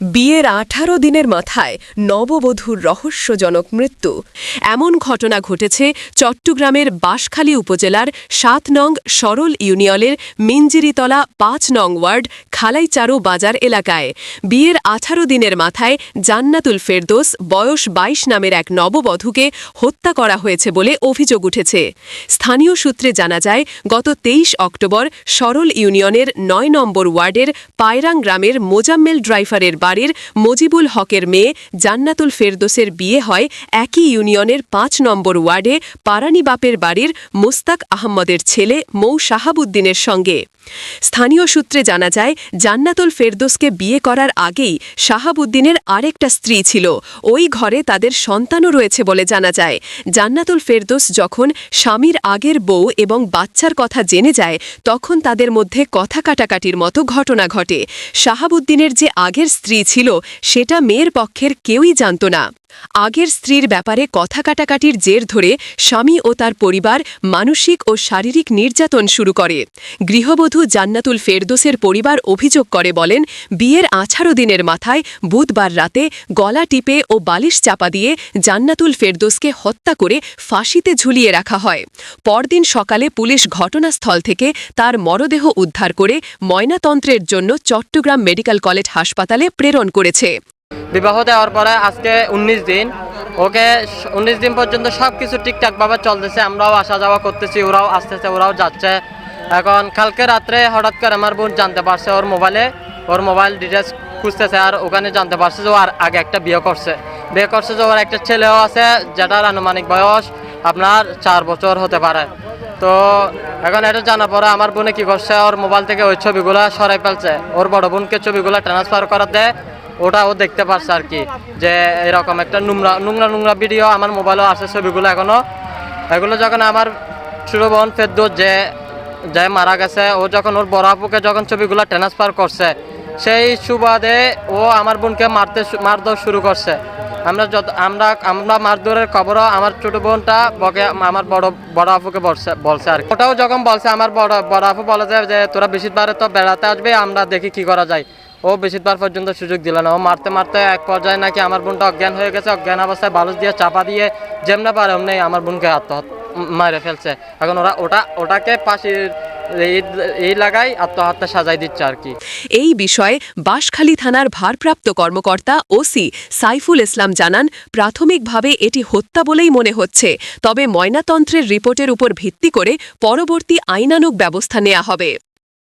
বিয়ের আঠারো দিনের মাথায় নববধূর রহস্যজনক মৃত্যু। এমন ঘটনা ঘটেছে চট্টগ্রামের বাঁশখালী উপজেলার সাত নং সরল ইউনিয়নের মিঞ্জিরিতলা পাঁচ নং ওয়ার্ড খালাইচারো বাজার এলাকায়। বিয়ের আঠারো দিনের মাথায় জান্নাতুল ফেরদোস বয়স বাইশ নামের এক নববধূকে হত্যা করা হয়েছে বলে অভিযোগ উঠেছে। স্থানীয় সূত্রে জানা যায়, গত তেইশ অক্টোবর সরল ইউনিয়নের নয় নম্বর ওয়ার্ডের পায়রাং গ্রামের মোজাম্মেল ড্রাইভারের বাড়ির মজিবুল হকের মেয়ে জান্নাতুল ফেরদোসের বিয়ে হয় একই ইউনিয়নের পাঁচ নম্বর ওয়ার্ডে পারানি বাপের বাড়ির মুস্তাক আহম্মদের ছেলে মৌ শাহাবুদ্দিনের সঙ্গে। স্থানীয় সূত্রে জানা যায়, জান্নাতুল ফেরদোসকে বিয়ে করার আগেই শাহাবুদ্দিনের আরেকটা স্ত্রী ছিল। ওই ঘরে তাদের সন্তানও রয়েছে বলে জানা যায়। জান্নাতুল ফেরদোস যখন স্বামীর আগের বউ এবং বাচ্চার কথা জেনে যায়, তখন তাদের মধ্যে কথা কাটাকাটির মতো ঘটনা ঘটে। শাহাবুদ্দিনের যে আগের স্ত্রী ছিল সেটা মেয়ের পক্ষের কেউই জানত না। আগের স্ত্রীর ব্যাপারে কথা কাটাকাটির জের ধরে স্বামী ও তার পরিবার মানসিক ও শারীরিক নির্যাতন শুরু করে। গৃহবধূ জান্নাতুল ফেরদোসের পরিবার অভিযোগ করে বলেন, বিয়ের আঠারো দিনের মাথায় বুধবার রাতে গলা টিপে ও বালিশ চাপা দিয়ে জান্নাতুল ফেরদোসকে হত্যা করে ফাঁসিতে ঝুলিয়ে রাখা হয়। পরদিন সকালে পুলিশ ঘটনাস্থল থেকে তার মরদেহ উদ্ধার করে ময়নাতন্ত্রের জন্য চট্টগ্রাম মেডিকেল কলেজ হাসপাতালে প্রেরণ করেছে। বিবাহ দেওয়ার পরে আজকে উনিশ দিন। ওকে উনিশ দিন পর্যন্ত সব কিছু ঠিকঠাকভাবে চলতেছে, আমরাও আসা যাওয়া করতেছি, ওরাও আসতেছে, ওরাও যাচ্ছে। এখন কালকে রাত্রে হঠাৎ করে আমার বোন জানতে পারছে ওর মোবাইলে, ওর মোবাইল ডিটেলস খুঁজতেছে আর ওখানে জানতে পারছে যে ও আর আগে একটা বিয়ে করছে। বিয়ে করছে যে ওর একটা ছেলেও আছে, যেটার আনুমানিক বয়স আপনার চার বছর হতে পারে। তো এখন এটা জানার পরে আমার বোনে কি করছে, ওর মোবাইল থেকে ওই ছবিগুলো সরাই ফেলছে। ওর বড় বোনকে ছবিগুলো ট্রান্সফার করাতে ওটা ও দেখতে পারছে আর কি, যে এরকম একটা নোংরা নোংরা নোংরা ভিডিও আমার মোবাইলেও আছে ছবিগুলো এখনও এগুলো যখন আমার ছোটো বোন ফেরদৌস যে যে মারা গেছে, ও যখন ওর বড় আপুকে যখন ছবিগুলো ট্রান্সফার করছে, সেই সুবাদে ও আমার বোনকে মারতে মারধর শুরু করছে। আমরা যত, আমরা আমরা মারধরের খবরও আমার ছোট বোনটা বকে, আমার বড় বড় আপুকে বলছে বলছে আর ওটাও যখন বলছে, আমার বড় বড় আপু বলে যে তোরা বেশিরভাবে তো বেড়াতে আসবে, আমরা দেখি কি করা যায়। ও বেশিরভাগ পর্যন্ত সুযোগ দিল না। ও মারতে মারতে এক পর্যায়ে নাকি আমার বোনটা অজ্ঞান হয়ে গেছে, অজ্ঞান অবস্থায় বালুচ দিয়ে চাপা দিয়ে যেমনে পারে অমনি আমার বোনকে আত্মহত্যা মারে ফেলছে। এখন ওরা ওটা ওটাকে পাশির এই আত্মহত্যা দিচ্ছে আর কি। এই বিষয়ে বাঁশখালী থানার ভারপ্রাপ্ত কর্মকর্তা ওসি সাইফুল ইসলাম জানান, প্রাথমিকভাবে এটি হত্যা বলেই মনে হচ্ছে। তবে ময়নাতন্ত্রের রিপোর্টের উপর ভিত্তি করে পরবর্তী আইনানুগ ব্যবস্থা নেওয়া হবে।